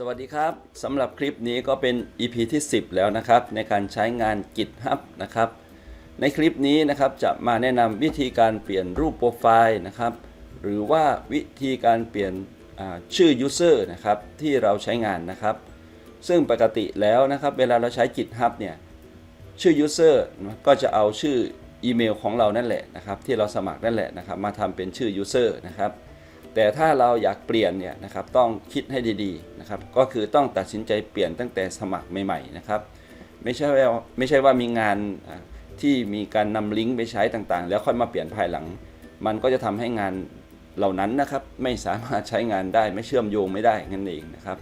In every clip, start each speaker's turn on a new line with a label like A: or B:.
A: สวัสดีครับสำหรับคลิปนี้ก็เป็น EP ที่ 10 แล้วนะครับ ในการใช้งาน GitHub นะครับ ในคลิปนี้นะครับจะมาแนะนำวิธีการเปลี่ยนรูปโปรไฟล์นะครับ หรือว่าวิธีการเปลี่ยนชื่อ User นะครับที่เราใช้งานนะครับ ซึ่งปกติแล้วนะครับ เวลาเราใช้ GitHub เนี่ยชื่อ user ก็จะเอาชื่ออีเมลของเรานั่นแหละนะครับ ที่เราสมัครนั่นแหละนะครับ มาทำเป็นชื่อ user นะครับ แต่ถ้าเราอยากเปลี่ยนเนี่ยนะครับต้องคิดให้ดีๆนะครับก็คือต้องตัดสินใจเปลี่ยนตั้งแต่สมัครใหม่ๆนะครับไม่ใช่ว่าไม่ใช่ว่ามีงานที่มีการนำลิงก์ไปใช้ต่างๆ แล้วค่อยมาเปลี่ยนภายหลัง มันก็จะทำให้งานเหล่านั้นนะครับไม่สามารถใช้งานได้ไม่เชื่อมโยงไม่ได้นั่นเองนะครับ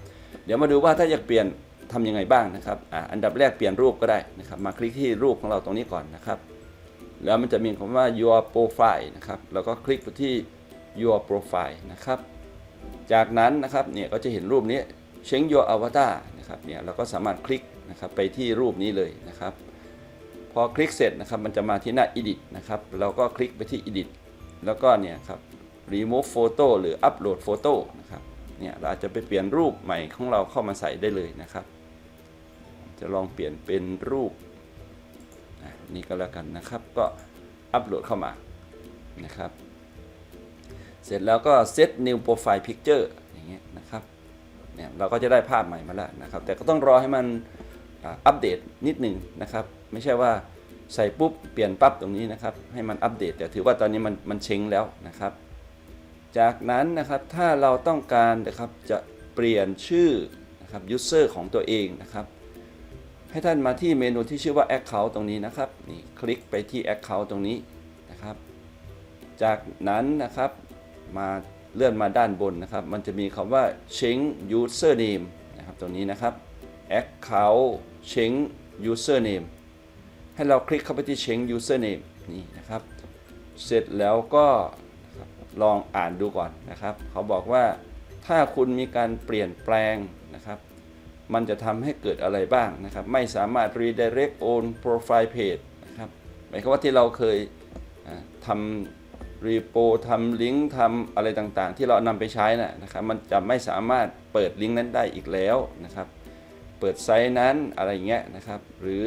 A: เดี๋ยวมาดูว่าถ้าอยากเปลี่ยนทำยังไงบ้างนะครับออันดับแรกเปลี่ยนรูปก็ได้นะครับมาคลิกที่รูปของเราตรงนี้ก่อนนะครับ แล้วมันจะมีคำว่า your profile นะครับแล้วก็คลิกไปที่ your profile นะครับ จากนั้นนะครับเนี่ยก็จะเห็นรูปนี้ change your avatar นะครับเนี่ยเราก็สามารถคลิกนะครับไปที่รูปนี้เลยนะครับ พอคลิกเสร็จนะครับมันจะมาที่หน้า edit นะครับเราก็คลิกไปที่ edit แล้วก็เนี่ยครับ remove photo หรือ upload photo นะครับเนี่ยเราอาจจะไปเปลี่ยนรูปใหม่ของเราเข้ามาใส่ได้เลยนะครับ จะลองเปลี่ยนเป็นรูปนี่ก็แล้วกันนะครับ ก็อัปโหลดเข้ามานะครับ เสร็จแล้วก็ set new profile picture อย่างเงี้ยนะครับเนี่ยเราก็จะได้ภาพใหม่มาแล้วนะครับ แต่ก็ต้องรอให้มันอัปเดตนิดหนึ่งนะครับ ไม่ใช่ว่าใส่ปุ๊บ เปลี่ยนปั๊บตรงนี้นะครับ ให้มันอัปเดต แต่ถือว่าตอนนี้มันมันเช้งแล้วนะครับ จากนั้นนะครับถ้าเราต้องการนะครับจะเปลี่ยนชื่อนะครับ user ของตัวเองนะครับให้ท่านมาที่เมนูที่ชื่อว่า account ตรงนี้นะครับนี่คลิกไปที่ account ตรงนี้นะครับ จากนั้นนะครับ มาเลื่อนมาด้านบนนะครับ มันจะมีคำว่า change username นะครับตรงนี้นะครับ account change username ให้เราคลิกเข้าไปที่ change username นี่นะครับ เสร็จแล้วก็ลองอ่านดูก่อนนะครับ เขาบอกว่าถ้าคุณมีการเปลี่ยนแปลงนะครับ มันจะทำให้เกิดอะไรบ้างนะครับ ไม่สามารถ redirect on profile page นะครับหมายความว่าที่เราเคยทำ รีโปทำลิงก์ทำอะไรต่างๆ ที่เรานำไปใช้นะนะครับ มันจะไม่สามารถเปิดลิงก์นั้นได้อีกแล้วนะครับ เปิดไซต์นั้นอะไรเงี้ยนะครับ หรือ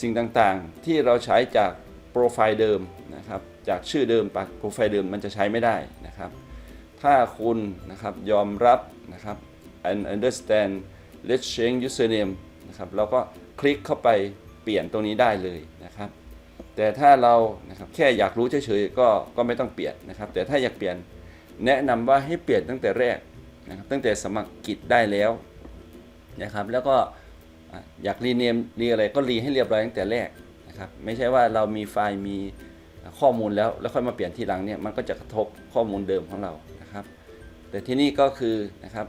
A: สิ่งต่างๆที่เราใช้จากโปรไฟล์เดิมนะครับ จากชื่อเดิมปากโปรไฟล์เดิมมันจะใช้ไม่ได้นะครับ ถ้าคุณนะครับยอมรับนะครับ and understand let's change username นะครับ เราก็คลิกเข้าไปเปลี่ยนตรงนี้ได้เลยนะครับ แต่ถ้าเรานะครับแค่อยากรู้เฉยๆก็ก็ไม่ต้องเปลี่ยนนะครับ แต่ถ้าอยากเปลี่ยนแนะนำว่าให้เปลี่ยนตั้งแต่แรกนะครับตั้งแต่สมัครกิจได้แล้วนะครับ แล้วก็อยากรีเนมรีอะไรก็รีให้เรียบร้อยตั้งแต่แรกนะครับ ไม่ใช่ว่าเรามีไฟล์มีข้อมูลแล้วแล้วค่อยมาเปลี่ยนทีหลังเนี่ยมันก็จะกระทบข้อมูลเดิมของเรานะครับ แต่ที่นี่ก็คือนะครับ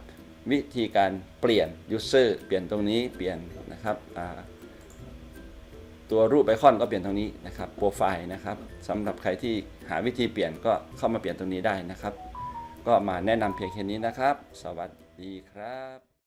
A: วิธีการเปลี่ยน user เปลี่ยนตรงนี้เปลี่ยนนะครับ ตัวรูปไอคอนก็เปลี่ยนตรงนี้นะครับโปรไฟล์นะครับสำหรับใครที่หาวิธีเปลี่ยนก็เข้ามาเปลี่ยนตรงนี้ได้นะครับ ก็มาแนะนำเพียงแค่นี้นะครับ สวัสดีครับ